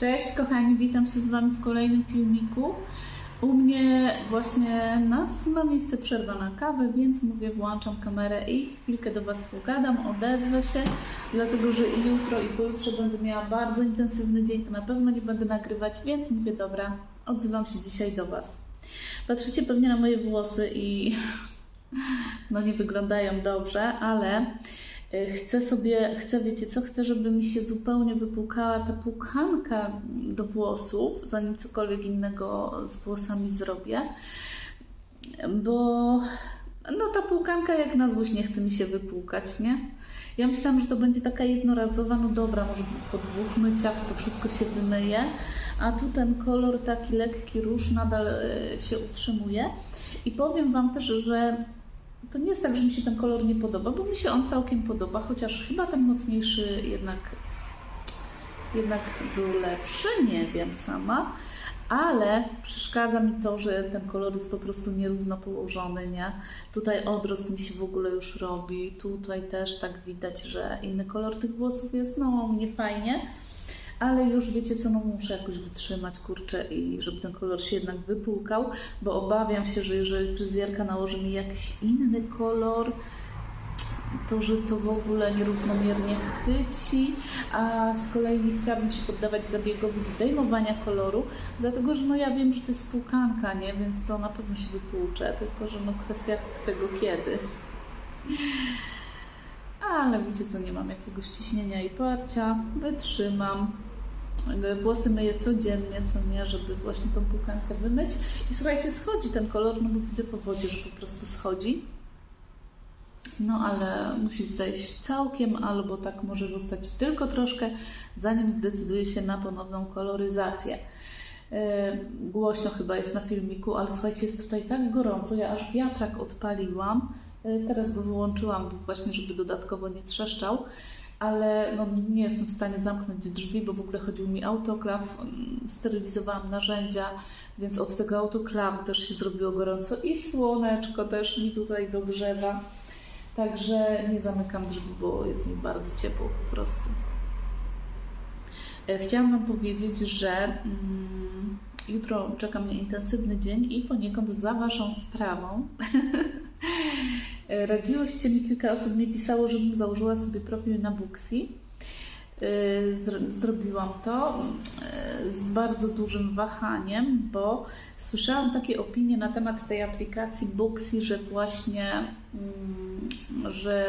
Cześć kochani, witam się z Wami w kolejnym filmiku. U mnie właśnie nas ma miejsce przerwa na kawę, więc mówię, włączam kamerę i chwilkę do Was pogadam, odezwę się, dlatego że i jutro i pojutrze będę miała bardzo intensywny dzień, to na pewno nie będę nagrywać, więc mówię, dobra, odzywam się dzisiaj do Was. Patrzycie pewnie na moje włosy i no nie wyglądają dobrze, ale chcę sobie, chcę, wiecie co, chcę, żeby mi się zupełnie wypłukała ta płukanka do włosów, zanim cokolwiek innego z włosami zrobię, bo no ta płukanka jak na złość nie chce mi się wypłukać, nie? Ja myślałam, że to będzie taka jednorazowa, no dobra, może po dwóch myciach to wszystko się wymyje, a tu ten kolor taki lekki róż nadal y, się utrzymuje. I powiem Wam też, że to nie jest tak, że mi się ten kolor nie podoba, bo mi się on całkiem podoba, chociaż chyba ten mocniejszy jednak, jednak był lepszy, nie wiem sama, ale przeszkadza mi to, że ten kolor jest po prostu nierówno położony, nie? Tutaj odrost mi się w ogóle już robi, tutaj też tak widać, że inny kolor tych włosów jest, no nie fajnie. Ale już wiecie co, no muszę jakoś wytrzymać, kurczę, i żeby ten kolor się jednak wypłukał, bo obawiam się, że jeżeli fryzjerka nałoży mi jakiś inny kolor, to, że to w ogóle nierównomiernie chyci, a z kolei nie chciałabym się poddawać zabiegowi zdejmowania koloru, dlatego że no ja wiem, że to jest płukanka, nie? Więc to na pewno się wypłucze, tylko że no kwestia tego kiedy. Ale wiecie co, nie mam jakiegoś ciśnienia i parcia, wytrzymam. Włosy myję codziennie, co nie, żeby właśnie tą płukankę wymyć. I słuchajcie, schodzi ten kolor, no bo widzę po wodzie, że po prostu schodzi. No ale musi zejść całkiem, albo tak może zostać tylko troszkę, zanim zdecyduje się na ponowną koloryzację. Yy, Głośno chyba jest na filmiku, ale słuchajcie, jest tutaj tak gorąco, ja aż wiatrak odpaliłam. Yy, Teraz go wyłączyłam, bo właśnie, żeby dodatkowo nie trzeszczał, ale no, nie jestem w stanie zamknąć drzwi, bo w ogóle chodził mi autoklaw, mm, sterylizowałam narzędzia, więc od tego autoklawu też się zrobiło gorąco i słoneczko też mi tutaj dogrzewa. Także nie zamykam drzwi, bo jest mi bardzo ciepło po prostu. E, Chciałam Wam powiedzieć, że mm, jutro czeka mnie intensywny dzień i poniekąd za Waszą sprawą. E, Radziłoście mi, kilka osób mi pisało, żebym założyła sobie profil na Booksy. E, zro- Zrobiłam to e, z bardzo dużym wahaniem, bo słyszałam takie opinie na temat tej aplikacji Booksy, że właśnie mm, że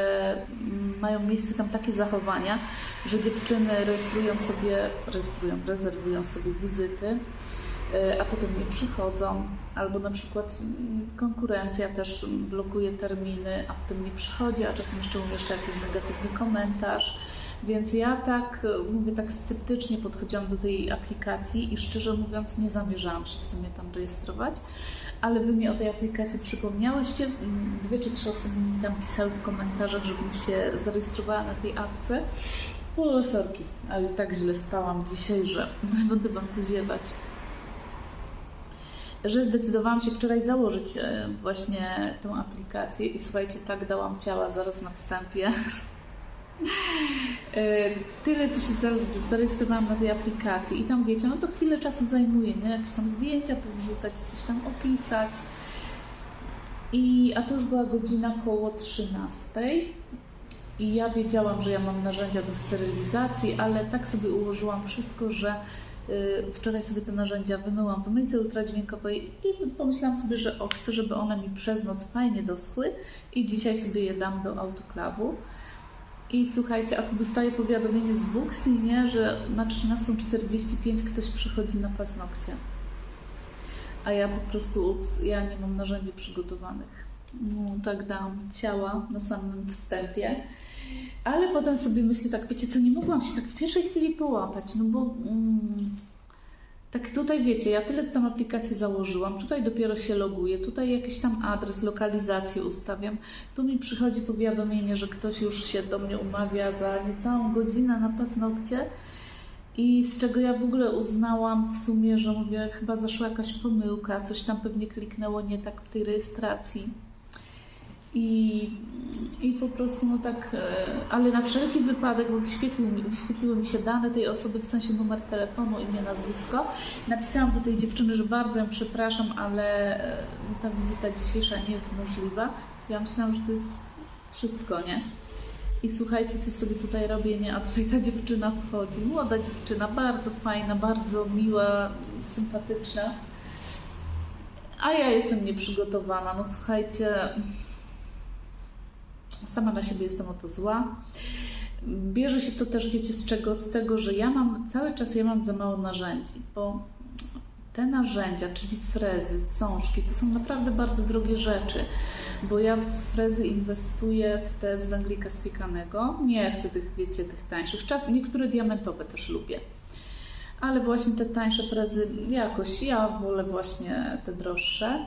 mają miejsce tam takie zachowania, że dziewczyny rejestrują sobie, rejestrują, rezerwują sobie wizyty, a potem nie przychodzą, albo na przykład mm, konkurencja też blokuje terminy, a potem nie przychodzi, a czasem jeszcze umieszcza jakiś negatywny komentarz. Więc ja tak, y, mówię, tak sceptycznie podchodziłam do tej aplikacji i szczerze mówiąc nie zamierzałam się w sumie tam rejestrować, ale Wy mi o tej aplikacji przypomniałyście. Mm, Dwie czy trzy osoby mi tam pisały w komentarzach, żebym się zarejestrowała na tej apce. O, sorki, ale tak źle spałam dzisiaj, że będę Wam tu ziewać. Że zdecydowałam się wczoraj założyć e, właśnie tą aplikację i słuchajcie, tak dałam ciała zaraz na wstępie. E, Tyle, co się zare- zarejestrowałam na tej aplikacji i tam wiecie, no to chwilę czasu zajmuje, nie? Jakieś tam zdjęcia powrzucać, coś tam opisać. I, a to już była godzina koło 13. I ja wiedziałam, że ja mam narzędzia do sterylizacji, ale tak sobie ułożyłam wszystko, że wczoraj sobie te narzędzia wymyłam w myjce ultradźwiękowej i pomyślałam sobie, że o, chcę, żeby one mi przez noc fajnie doschły i dzisiaj sobie je dam do autoklawu. I słuchajcie, a tu dostaję powiadomienie z Booksy, nie, że na 13.45 ktoś przychodzi na paznokcie. A ja po prostu, ups, ja nie mam narzędzi przygotowanych. No, tak dałam ciała na samym wstępie. Ale potem sobie myślę tak, wiecie co, nie mogłam się tak w pierwszej chwili połapać, no bo mm, tak tutaj wiecie, ja tyle tam aplikację założyłam, tutaj dopiero się loguję, tutaj jakiś tam adres, lokalizację ustawiam, tu mi przychodzi powiadomienie, że ktoś już się do mnie umawia za niecałą godzinę na paznokcie i z czego ja w ogóle uznałam w sumie, że mówię, chyba zaszła jakaś pomyłka, coś tam pewnie kliknęło nie tak w tej rejestracji. I, I po prostu, no tak, e, ale na wszelki wypadek, bo wyświetlił, mi- wyświetliły mi się dane tej osoby, w sensie numer telefonu, imię, nazwisko. Napisałam do tej dziewczyny, że bardzo ją przepraszam, ale e, ta wizyta dzisiejsza nie jest możliwa. Ja myślałam, że to jest wszystko, nie? I słuchajcie, coś sobie tutaj robię, nie? A tutaj ta dziewczyna wchodzi. Młoda dziewczyna, bardzo fajna, bardzo miła, sympatyczna. A ja jestem nieprzygotowana. No słuchajcie, sama na siebie jestem o to zła. Bierze się to też, wiecie, z czego? Z tego, że ja mam cały czas ja mam za mało narzędzi, bo te narzędzia, czyli frezy, cążki, to są naprawdę bardzo drogie rzeczy, bo ja w frezy inwestuję w te z węglika spiekanego. Nie chcę tych, wiecie, tych tańszych. Czas, niektóre diamentowe też lubię. Ale właśnie te tańsze frezy jakoś, ja wolę właśnie te droższe.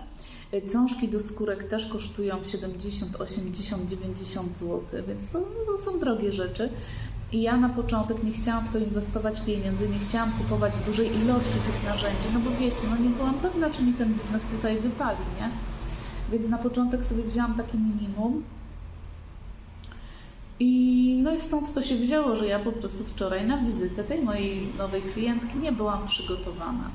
Cążki do skórek też kosztują 70, 80, 90 zł, więc to, no to są drogie rzeczy. I ja na początek nie chciałam w to inwestować pieniędzy, nie chciałam kupować dużej ilości tych narzędzi, no bo wiecie, no nie byłam pewna, czy mi ten biznes tutaj wypali, nie? Więc na początek sobie wzięłam takie minimum. I no i stąd to się wzięło, że ja po prostu wczoraj na wizytę tej mojej nowej klientki nie byłam przygotowana.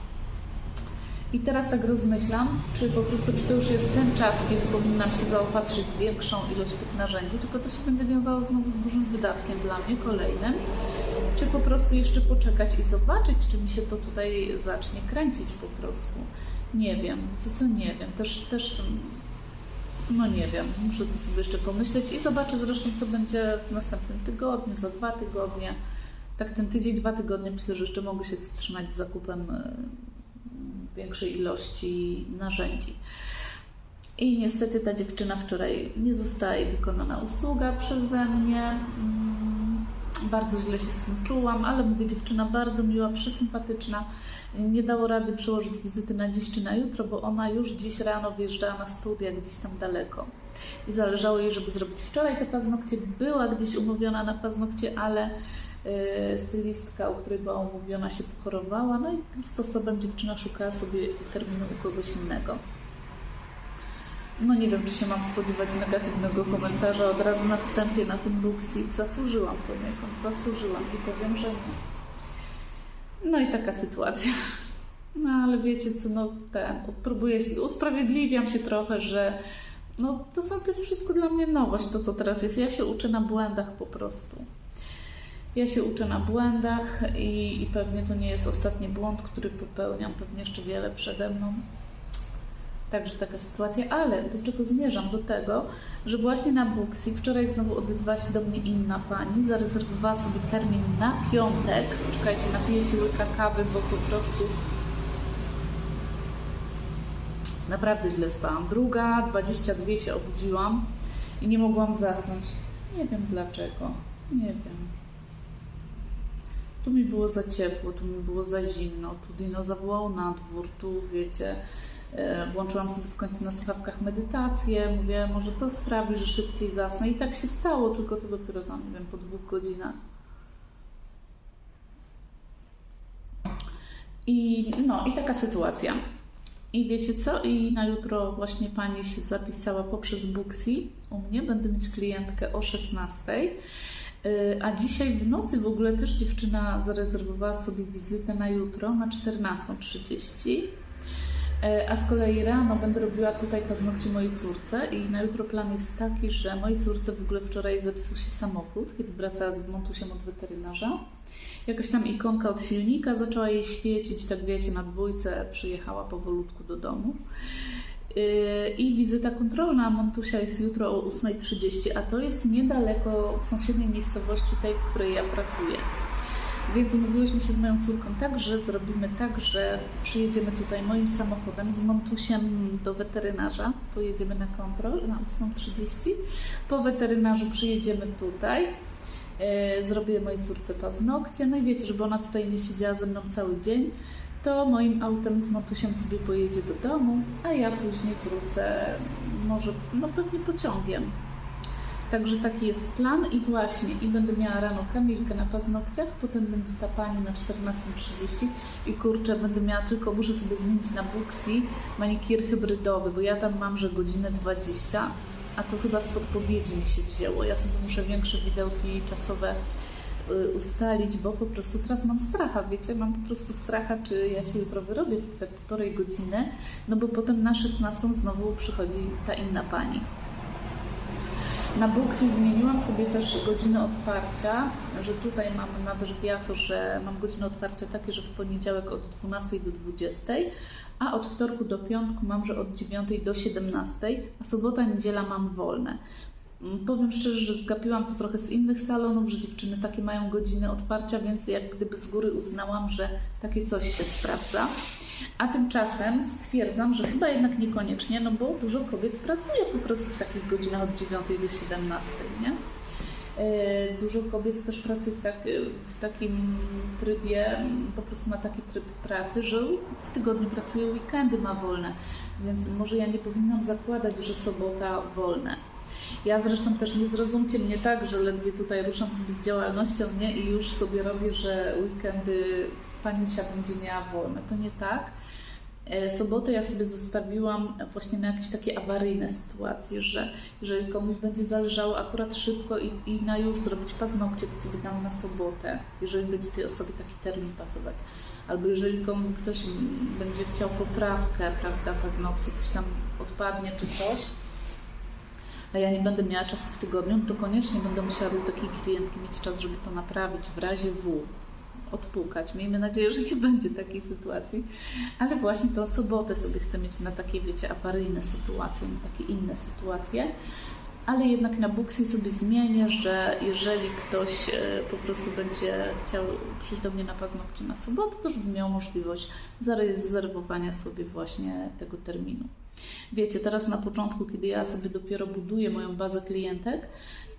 I teraz tak rozmyślam, czy po prostu, czy to już jest ten czas, kiedy powinnam się zaopatrzyć w większą ilość tych narzędzi, tylko to się będzie wiązało znowu z dużym wydatkiem dla mnie, kolejnym, czy po prostu jeszcze poczekać i zobaczyć, czy mi się to tutaj zacznie kręcić po prostu. Nie wiem, co co nie wiem, też, też no nie wiem, muszę to sobie jeszcze pomyśleć i zobaczę zresztą, co będzie w następnym tygodniu, za dwa tygodnie. Tak ten tydzień, dwa tygodnie myślę, że jeszcze mogę się wstrzymać z zakupem e, większej ilości narzędzi. I niestety ta dziewczyna wczoraj nie została jej wykonana usługa przeze mnie. Mm, Bardzo źle się z tym czułam, ale mówię, dziewczyna bardzo miła, przesympatyczna. Nie dało rady przełożyć wizyty na dziś czy na jutro, bo ona już dziś rano wjeżdżała na studia gdzieś tam daleko. I zależało jej, żeby zrobić wczoraj te paznokcie. Była gdzieś umówiona na paznokcie, ale stylistka, u której była umówiona, się pochorowała. No i tym sposobem dziewczyna szukała sobie terminu u kogoś innego. No nie wiem, czy się mam spodziewać negatywnego komentarza od razu na wstępie na tym Booksy. Zasłużyłam poniekąd, zasłużyłam i powiem, że nie. No i taka sytuacja. No ale wiecie co, no ten, próbuję się, usprawiedliwiam się trochę, że no to, są, to jest wszystko dla mnie nowość, to co teraz jest. Ja się uczę na błędach po prostu. Ja się uczę na błędach i, i pewnie to nie jest ostatni błąd, który popełniam, pewnie jeszcze wiele przede mną. Także taka sytuacja, ale do czego zmierzam? Do tego, że właśnie na Booksy wczoraj znowu odezwała się do mnie inna pani, zarezerwowała sobie termin na piątek. Czekajcie, napiję się łyka kawy, bo po prostu naprawdę źle spałam. Druga, 22 się obudziłam i nie mogłam zasnąć. Nie wiem dlaczego, nie wiem. Tu mi było za ciepło, tu mi było za zimno, tu Dino zawołał na dwór, tu wiecie, e, włączyłam sobie w końcu na słuchawkach medytację, mówię, może to sprawi, że szybciej zasnę i tak się stało, tylko to dopiero tam, nie wiem, po dwóch godzinach. I no, i taka sytuacja. I wiecie co? I na jutro właśnie pani się zapisała poprzez Booksy u mnie. Będę mieć klientkę o 16. Yy, A dzisiaj w nocy w ogóle też dziewczyna zarezerwowała sobie wizytę na jutro na 14.30. Yy, A z kolei rano będę robiła tutaj paznokcie mojej córce i na jutro plan jest taki, że mojej córce w ogóle wczoraj zepsuł się samochód, kiedy wracała z Montusiem od weterynarza. Jakaś tam ikonka od silnika zaczęła jej świecić, tak wiecie, na dwójce przyjechała powolutku do domu. Yy, I wizyta kontrolna Montusia jest jutro o 8.30, a to jest niedaleko w sąsiedniej miejscowości tej, w której ja pracuję. Więc umówiłyśmy się z moją córką tak, że zrobimy tak, że przyjedziemy tutaj moim samochodem z Montusiem do weterynarza. Pojedziemy na kontrol na 8.30. Po weterynarzu przyjedziemy tutaj. Yy, Zrobię mojej córce paznokcie. No i wiecie, żeby ona tutaj nie siedziała ze mną cały dzień, to moim autem z Montusiem sobie pojedzie do domu, a ja później wrócę może, no pewnie pociągiem. Także taki jest plan i właśnie, i będę miała rano Kamilkę na paznokciach, potem będzie ta pani na 14.30 i kurczę, będę miała tylko, muszę sobie zmienić na Booksy manikir hybrydowy, bo ja tam mam, że godzinę 20, a to chyba z podpowiedzi mi się wzięło. Ja sobie muszę większe widełki czasowe ustalić, bo po prostu teraz mam stracha, wiecie, mam po prostu stracha, czy ja się jutro wyrobię w te półtorej godziny, no bo potem na 16 znowu przychodzi ta inna pani. Na Booksy zmieniłam sobie też godziny otwarcia, że tutaj mam na drzwiach, że mam godziny otwarcia takie, że w poniedziałek od 12 do 20, a od wtorku do piątku mam, że od 9 do 17, a sobota, niedziela mam wolne. Powiem szczerze, że zgapiłam to trochę z innych salonów, że dziewczyny takie mają godziny otwarcia, więc jak gdyby z góry uznałam, że takie coś się sprawdza. A tymczasem stwierdzam, że chyba jednak niekoniecznie, no bo dużo kobiet pracuje po prostu w takich godzinach od 9 do 17, nie? E, Dużo kobiet też pracuje w, tak, w takim trybie, po prostu ma taki tryb pracy, że w tygodniu pracuje, weekendy ma wolne, więc może ja nie powinnam zakładać, że sobota wolne. Ja zresztą też nie zrozumcie mnie tak, że ledwie tutaj ruszam sobie z działalnością nie? i już sobie robię, że weekendy pani Cia będzie miała wolne. To nie tak. E, Sobotę ja sobie zostawiłam właśnie na jakieś takie awaryjne sytuacje, że jeżeli komuś będzie zależało akurat szybko i, i na już zrobić paznokcie, to sobie dam na sobotę, jeżeli będzie tej osobie taki termin pasować. Albo jeżeli komu ktoś będzie chciał poprawkę, prawda, paznokcie, coś tam odpadnie czy coś, a ja nie będę miała czasu w tygodniu, to koniecznie będę musiała do takiej klientki mieć czas, żeby to naprawić w razie W, odpukać. Miejmy nadzieję, że nie będzie takiej sytuacji, ale właśnie tą sobotę sobie chcę mieć na takie, wiecie, awaryjne sytuacje, na takie inne sytuacje. Ale jednak na Booksy sobie zmienię, że jeżeli ktoś e, po prostu będzie chciał przyjść do mnie na paznokcie na sobotę, to żeby miał możliwość zarezerwowania sobie właśnie tego terminu. Wiecie, teraz na początku, kiedy ja sobie dopiero buduję moją bazę klientek,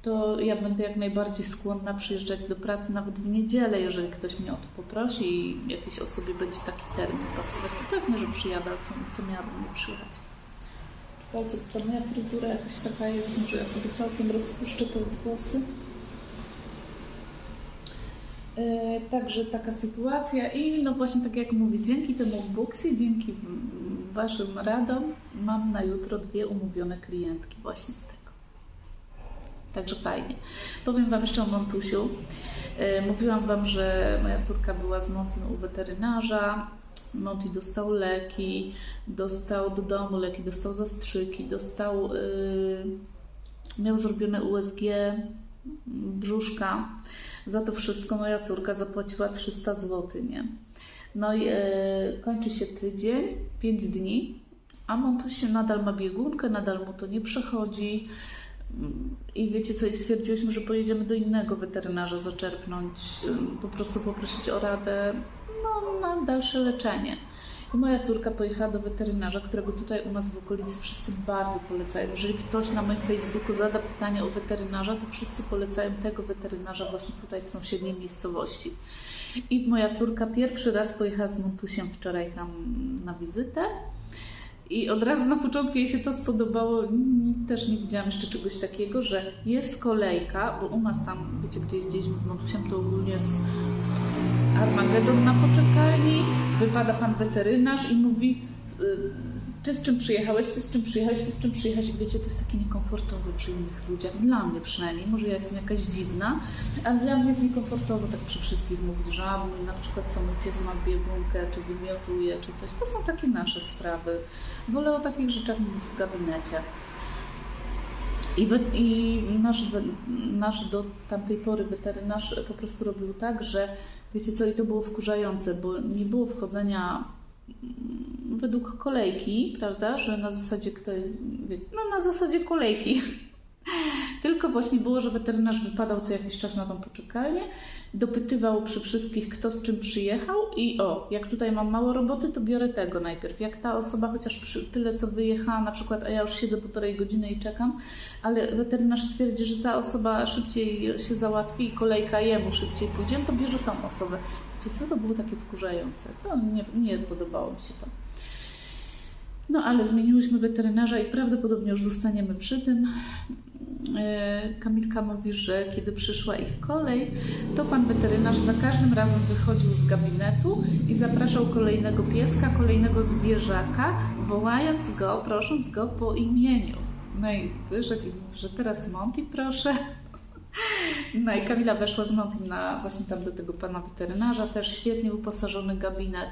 to ja będę jak najbardziej skłonna przyjeżdżać do pracy nawet w niedzielę, jeżeli ktoś mnie o to poprosi i jakiejś osobie będzie taki termin pasować, to pewnie, że przyjada, co, co miałabym nie przyjechać. Czekajcie, ta moja fryzura jakaś taka jest, może ja sobie całkiem rozpuszczę te włosy. E, Także taka sytuacja i no właśnie tak jak mówię, dzięki temu Booksy, dzięki mm, Waszym radom mam na jutro dwie umówione klientki właśnie z tego. Także fajnie. Powiem Wam jeszcze o Montusiu. E, Mówiłam Wam, że moja córka była z Montym u weterynarza. Monty dostał leki, dostał do domu leki, dostał zastrzyki, dostał, yy, miał zrobione USG brzuszka. Za to wszystko moja córka zapłaciła 300 zł, nie? No i e, kończy się tydzień, 5 dni, a Montuś nadal ma biegunkę, nadal mu to nie przechodzi. I wiecie co, i stwierdziłyśmy, że pojedziemy do innego weterynarza zaczerpnąć, po prostu poprosić o radę no, na dalsze leczenie. I moja córka pojechała do weterynarza, którego tutaj u nas w okolicy wszyscy bardzo polecają. Jeżeli ktoś na moim Facebooku zada pytanie o weterynarza, to wszyscy polecają tego weterynarza właśnie tutaj w sąsiedniej miejscowości. I moja córka pierwszy raz pojechała z Montusiem wczoraj tam na wizytę. I od razu na początku jej się to spodobało. Też nie widziałam jeszcze czegoś takiego, że jest kolejka, bo u nas tam, wiecie, gdzie jeździliśmy z Montusiem, to ogólnie jest Armagedon na poczekalni. Wypada pan weterynarz i mówi, y, ty z czym przyjechałeś, ty z czym przyjechałeś, ty z czym przyjechałeś. I wiecie, to jest takie niekomfortowe przy innych ludziach. Dla mnie przynajmniej. Może ja jestem jakaś dziwna, ale dla mnie jest niekomfortowo tak przy wszystkich mówić, że na przykład co mój pies ma biegunkę, czy wymiotuje, czy coś. To są takie nasze sprawy. Wolę o takich rzeczach mówić w gabinecie. I, we, I nasz, nasz do tamtej pory weterynarz po prostu robił tak, że wiecie co, i to było wkurzające, bo nie było wchodzenia mm, według kolejki, prawda, że na zasadzie kto jest, wiecie, no na zasadzie kolejki. Tylko właśnie było, że weterynarz wypadał co jakiś czas na tą poczekalnię, dopytywał przy wszystkich, kto z czym przyjechał i o, jak tutaj mam mało roboty, to biorę tego najpierw. Jak ta osoba chociaż przy tyle, co wyjechała, na przykład, a ja już siedzę półtorej godziny i czekam, ale weterynarz stwierdzi, że ta osoba szybciej się załatwi i kolejka jemu szybciej pójdzie, to bierze tą osobę. Wiecie co, to było takie wkurzające. To nie, nie podobało mi się to. No ale zmieniłyśmy weterynarza i prawdopodobnie już zostaniemy przy tym. E, Kamilka mówi, że kiedy przyszła ich kolej, to pan weterynarz za każdym razem wychodził z gabinetu i zapraszał kolejnego pieska, kolejnego zwierzaka, wołając go, prosząc go po imieniu. No i wyszedł i mówi, że teraz Monty proszę. No i Kamila weszła z Montym na właśnie tam do tego pana weterynarza, też świetnie wyposażony gabinet.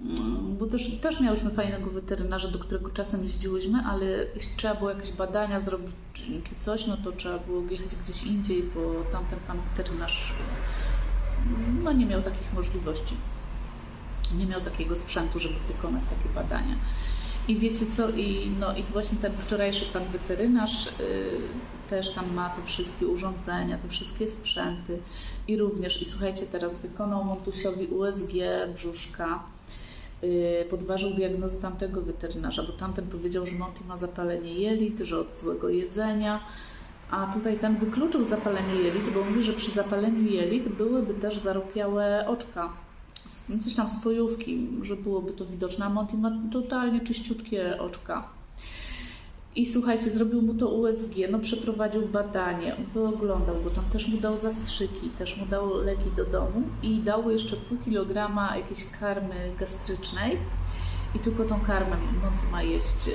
Mm, Bo też, też miałyśmy fajnego weterynarza, do którego czasem jeździłyśmy, ale jeśli trzeba było jakieś badania zrobić czy, czy coś, no to trzeba było jechać gdzieś indziej, bo tamten pan weterynarz mm, no, nie miał takich możliwości. Nie miał takiego sprzętu, żeby wykonać takie badania. I wiecie co, i, no, i właśnie ten wczorajszy pan weterynarz y, też tam ma te wszystkie urządzenia, te wszystkie sprzęty i również, i słuchajcie, teraz wykonał Montusiowi USG brzuszka, podważył diagnozę tamtego weterynarza, bo tamten powiedział, że Monty ma zapalenie jelit, że od złego jedzenia, a tutaj ten wykluczył zapalenie jelit, bo mówi, że przy zapaleniu jelit byłyby też zaropiałe oczka, coś tam spojówki, że byłoby to widoczne, a Monty ma totalnie czyściutkie oczka. I słuchajcie, zrobił mu to USG, no przeprowadził badanie, wyoglądał go, tam też mu dał zastrzyki, też mu dał leki do domu i dał jeszcze pół kilograma jakiejś karmy gastrycznej. I tylko tą karmę Monty ma jeść e,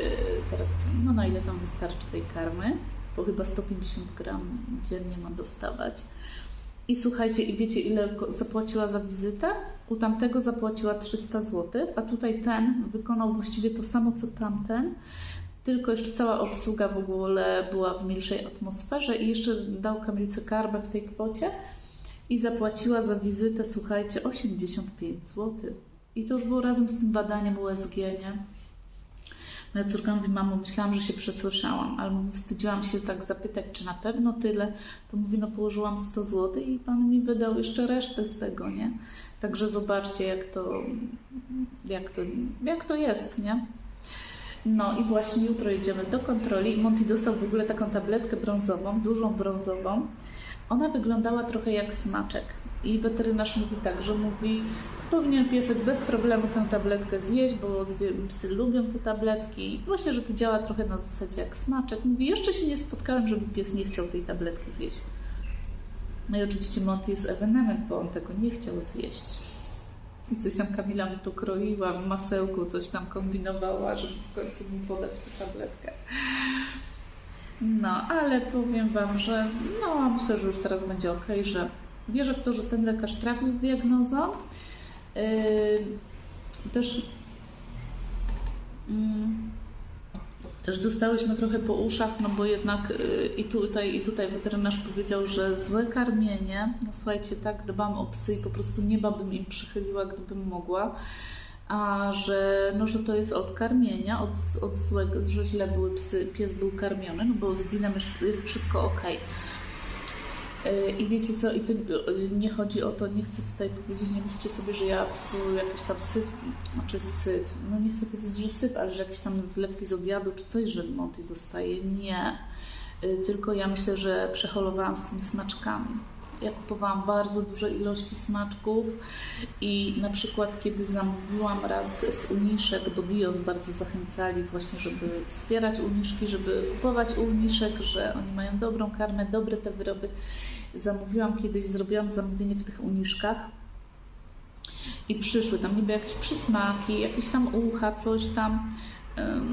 teraz, no na ile tam wystarczy tej karmy, bo chyba 150 gram dziennie ma dostawać. I słuchajcie, i wiecie ile zapłaciła za wizytę? U tamtego zapłaciła 300 zł, a tutaj ten wykonał właściwie to samo co tamten, tylko jeszcze cała obsługa w ogóle była w milszej atmosferze i jeszcze dał Kamilce karbę w tej kwocie i zapłaciła za wizytę, słuchajcie, 85 zł. I to już było razem z tym badaniem USG, nie? Moja córka mówi, mamo, myślałam, że się przesłyszałam, ale mówi, wstydziłam się tak zapytać, czy na pewno tyle. To mówi, no położyłam 100 zł i pan mi wydał jeszcze resztę z tego, nie? Także zobaczcie, jak to, jak to, jak to jest, nie? No i właśnie jutro jedziemy do kontroli. Monty dostał w ogóle taką tabletkę brązową, dużą brązową. Ona wyglądała trochę jak smaczek. I weterynarz mówi tak, że mówi, powinien piesek bez problemu tę tabletkę zjeść, bo psy lubią te tabletki. Właśnie, że to działa trochę na zasadzie jak smaczek. Mówi, jeszcze się nie spotkałem, żeby pies nie chciał tej tabletki zjeść. No i oczywiście Monty jest ewenement, bo on tego nie chciał zjeść. Coś tam Kamila mu to kroiła w masełku, coś tam kombinowała, żeby w końcu mu podać tę tabletkę. No, ale powiem Wam, że no, myślę, że już teraz będzie ok, że wierzę w to, że ten lekarz trafił z diagnozą. Yy, też, mm, też dostałyśmy trochę po uszach, no bo jednak yy, i tutaj, i tutaj weterynarz powiedział, że złe karmienie, no słuchajcie, tak dbam o psy i po prostu nieba bym im przychyliła, gdybym mogła, a że, no, że to jest od karmienia, od, od złego, że źle były psy, pies był karmiony, no bo z Dinem jest wszystko ok. Yy, I wiecie co, i to yy, nie chodzi o to, nie chcę tutaj powiedzieć, nie myślcie sobie, że ja psu jakiś tam syf, znaczy syf, no nie chcę powiedzieć, że syf, ale że jakieś tam zlewki z obiadu czy coś, że Monty dostaje. Nie. Yy, Tylko ja myślę, że przeholowałam z tymi smaczkami. Ja kupowałam bardzo duże ilości smaczków i na przykład kiedy zamówiłam raz z Uniszek, bo Dios bardzo zachęcali właśnie, żeby wspierać Uniszki, żeby kupować Uniszek, że oni mają dobrą karmę, dobre te wyroby. Zamówiłam kiedyś, zrobiłam zamówienie w tych Uniszkach i przyszły tam niby jakieś przysmaki, jakieś tam ucha, coś tam.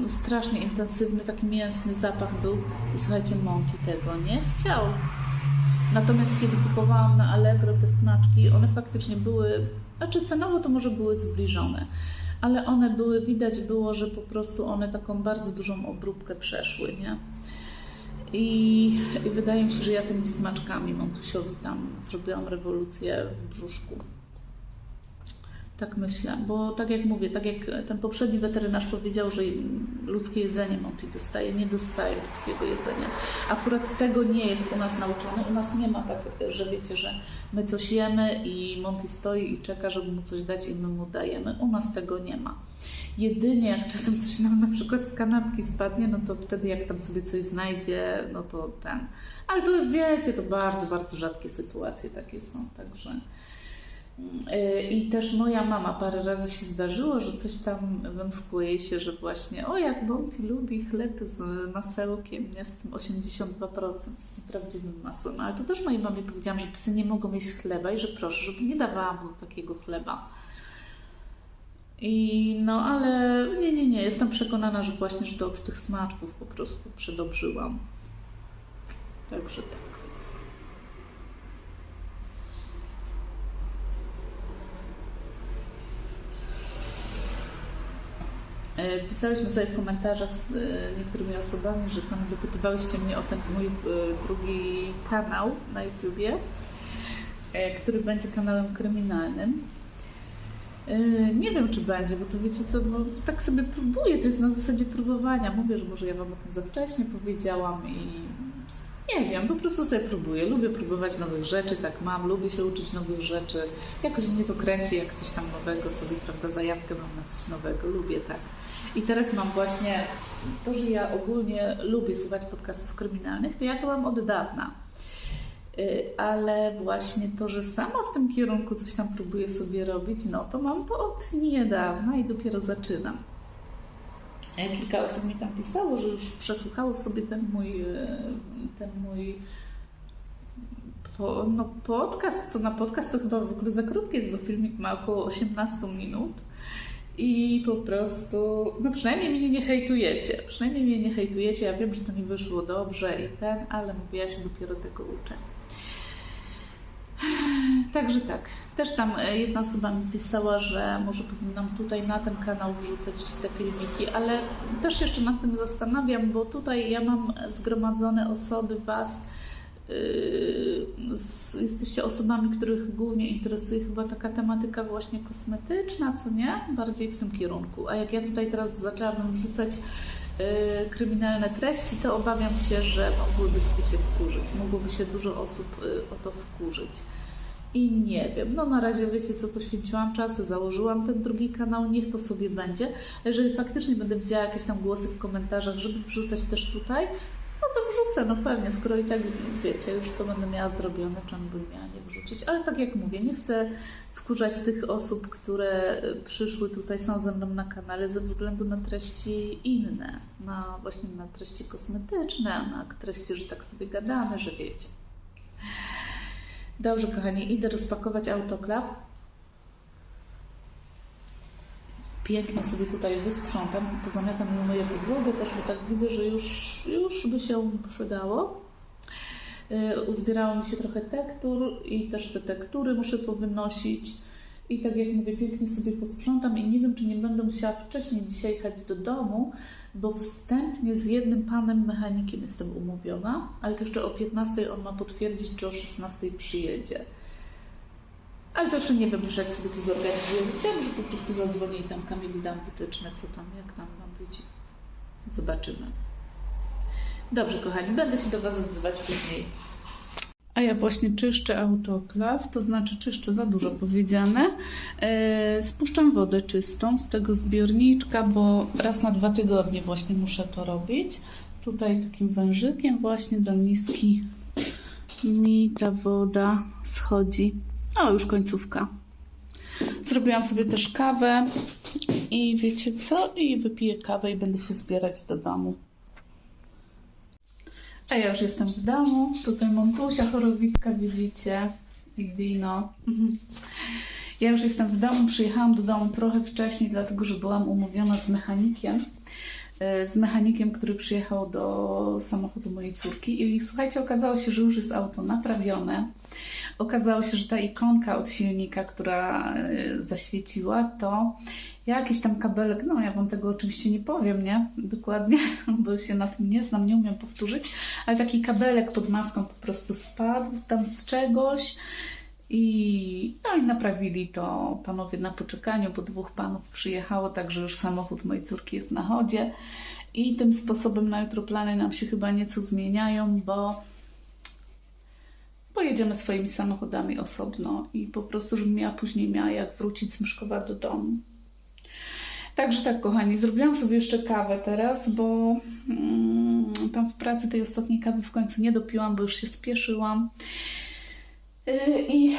Strasznie intensywny, taki mięsny zapach był i słuchajcie, Monty tego nie chciał. Natomiast kiedy kupowałam na Allegro te smaczki, one faktycznie były, znaczy cenowo to może były zbliżone, ale one były, widać było, że po prostu one taką bardzo dużą obróbkę przeszły, nie? I, I wydaje mi się, że ja tymi smaczkami Montusiowi tam zrobiłam rewolucję w brzuszku. Tak myślę, bo tak jak mówię, tak jak ten poprzedni weterynarz powiedział, że ludzkie jedzenie Monty dostaje, nie dostaje ludzkiego jedzenia. Akurat tego nie jest u nas nauczone. U nas nie ma tak, że wiecie, że my coś jemy i Monty stoi i czeka, żeby mu coś dać i my mu dajemy. U nas tego nie ma. Jedynie jak czasem coś nam na przykład z kanapki spadnie, no to wtedy jak tam sobie coś znajdzie, no to ten. Ale to wiecie, to bardzo, bardzo rzadkie sytuacje takie są, także... Yy, I też moja mama parę razy się zdarzyło, że coś tam wymskło jej się, że właśnie o jak Monty lubi chleb z masełkiem, nie z tym 82% z tym prawdziwym masłem. No, Ale to też mojej mamie powiedziałam, że psy nie mogą jeść chleba i że proszę, żeby nie dawała mu takiego chleba. I no, ale nie, nie, nie. Jestem przekonana, że właśnie, że od tych smaczków po prostu przedobrzyłam. Także tak. Pisałyśmy sobie w komentarzach z e, niektórymi osobami, że tam dopytywałyście mnie o ten mój e, drugi kanał na YouTubie, e, który będzie kanałem kryminalnym. E, Nie wiem, czy będzie, bo to wiecie co, no, tak sobie próbuję, to jest na zasadzie próbowania. Mówię, że może ja Wam o tym za wcześnie powiedziałam i nie wiem, po prostu sobie próbuję. Lubię próbować nowych rzeczy, tak mam, lubię się uczyć nowych rzeczy. Jakoś mnie to kręci, jak coś tam nowego sobie, prawda, zajawkę mam na coś nowego, lubię tak. I teraz mam właśnie to, że ja ogólnie lubię słuchać podcastów kryminalnych, to ja to mam od dawna. Y, Ale właśnie to, że sama w tym kierunku coś tam próbuję sobie robić, no to mam to od niedawna i dopiero zaczynam. E, Kilka osób mi tam pisało, że już przesłuchało sobie ten mój, e, ten mój po, no, podcast. To na podcast to chyba w ogóle za krótki jest, bo filmik ma około 18 minut. I po prostu, no przynajmniej mnie nie hejtujecie. Przynajmniej mnie nie hejtujecie. Ja wiem, że to nie wyszło dobrze i ten, ale mówię, ja się dopiero tego uczę. Także tak. Też tam e, jedna osoba mi pisała, że może powinnam tutaj na ten kanał wrzucać te filmiki, ale też jeszcze nad tym zastanawiam, bo tutaj ja mam zgromadzone osoby Was. yy, Jesteście osobami, których głównie interesuje chyba taka tematyka właśnie kosmetyczna, co nie? Bardziej w tym kierunku. A jak ja tutaj teraz zaczęłabym wrzucać yy, kryminalne treści, to obawiam się, że mogłybyście się wkurzyć. Mogłoby się dużo osób yy, o to wkurzyć. I nie wiem, no na razie wiecie co, poświęciłam czas, założyłam ten drugi kanał, niech to sobie będzie. Jeżeli faktycznie będę widziała jakieś tam głosy w komentarzach, żeby wrzucać też tutaj, no to wrzucę, no pewnie, skoro i tak wiecie, już to będę miała zrobione, czemu bym miała nie wrzucić. Ale tak jak mówię, nie chcę wkurzać tych osób, które y, przyszły tutaj, są ze mną na kanale ze względu na treści inne, na właśnie na treści kosmetyczne, na treści, że tak sobie gadamy, że wiecie. Dobrze, kochani, idę rozpakować autoklaw. Pięknie sobie tutaj wysprzątam i pozamiatam i umyję podłogę też, bo tak widzę, że już, już by się przydało. Yy, Uzbierało mi się trochę tektur i też te tektury muszę powynosić. I tak jak mówię, pięknie sobie posprzątam i nie wiem, czy nie będę musiała wcześniej dzisiaj jechać do domu, bo wstępnie z jednym panem mechanikiem jestem umówiona, ale to jeszcze o 15 on ma potwierdzić, czy o 16 przyjedzie. Ale to jeszcze nie wiem, że jak sobie to zorganizuję. Chciałam, że po prostu zadzwonię i tam Kamili dam wytyczne, co tam, jak tam mam być. Zobaczymy. Dobrze, kochani, będę się do Was odzywać później. A ja właśnie czyszczę autoklaw, to znaczy czyszczę za dużo powiedziane. E, spuszczam wodę czystą z tego zbiorniczka, bo raz na dwa tygodnie właśnie muszę to robić. Tutaj takim wężykiem właśnie do miski mi ta woda schodzi. O, już końcówka. Zrobiłam sobie też kawę i wiecie co? I wypiję kawę i będę się zbierać do domu. A ja już jestem w domu. Tutaj Montusia chorowitka, widzicie. I Dino. Mhm. Ja już jestem w domu. Przyjechałam do domu trochę wcześniej, dlatego że byłam umówiona z mechanikiem. E, Z mechanikiem, który przyjechał do samochodu mojej córki. I słuchajcie, okazało się, że już jest auto naprawione. Okazało się, że ta ikonka od silnika, która e, zaświeciła, to jakiś tam kabelek, no ja wam tego oczywiście nie powiem, nie? Dokładnie, bo się na tym nie znam, nie umiem powtórzyć, ale taki kabelek pod maską po prostu spadł tam z czegoś i no i naprawili to panowie na poczekaniu, bo dwóch panów przyjechało, także już samochód mojej córki jest na chodzie i tym sposobem na jutro plany nam się chyba nieco zmieniają, bo pojedziemy swoimi samochodami osobno i po prostu, żebym miała później miała jak wrócić z Myszkowa do domu. Także tak, kochani, zrobiłam sobie jeszcze kawę teraz, bo mm, tam w pracy tej ostatniej kawy w końcu nie dopiłam, bo już się spieszyłam. Yy, I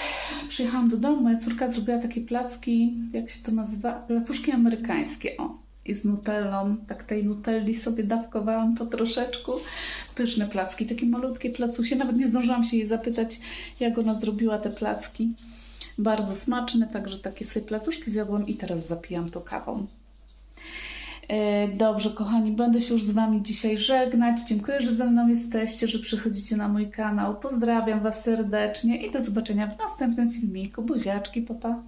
przyjechałam do domu, moja córka zrobiła takie placki, jak się to nazywa? Placuszki amerykańskie, o. I z nutellą, tak tej nutelli sobie dawkowałam po troszeczku. Pyszne placki, takie malutkie placusie. Nawet nie zdążyłam się jej zapytać, jak ona zrobiła te placki. Bardzo smaczny, także takie sobie placuszki zjadłam i teraz zapijam to kawą. E, Dobrze, kochani, będę się już z Wami dzisiaj żegnać. Dziękuję, że ze mną jesteście, że przychodzicie na mój kanał. Pozdrawiam Was serdecznie i do zobaczenia w następnym filmiku. Buziaczki, papa.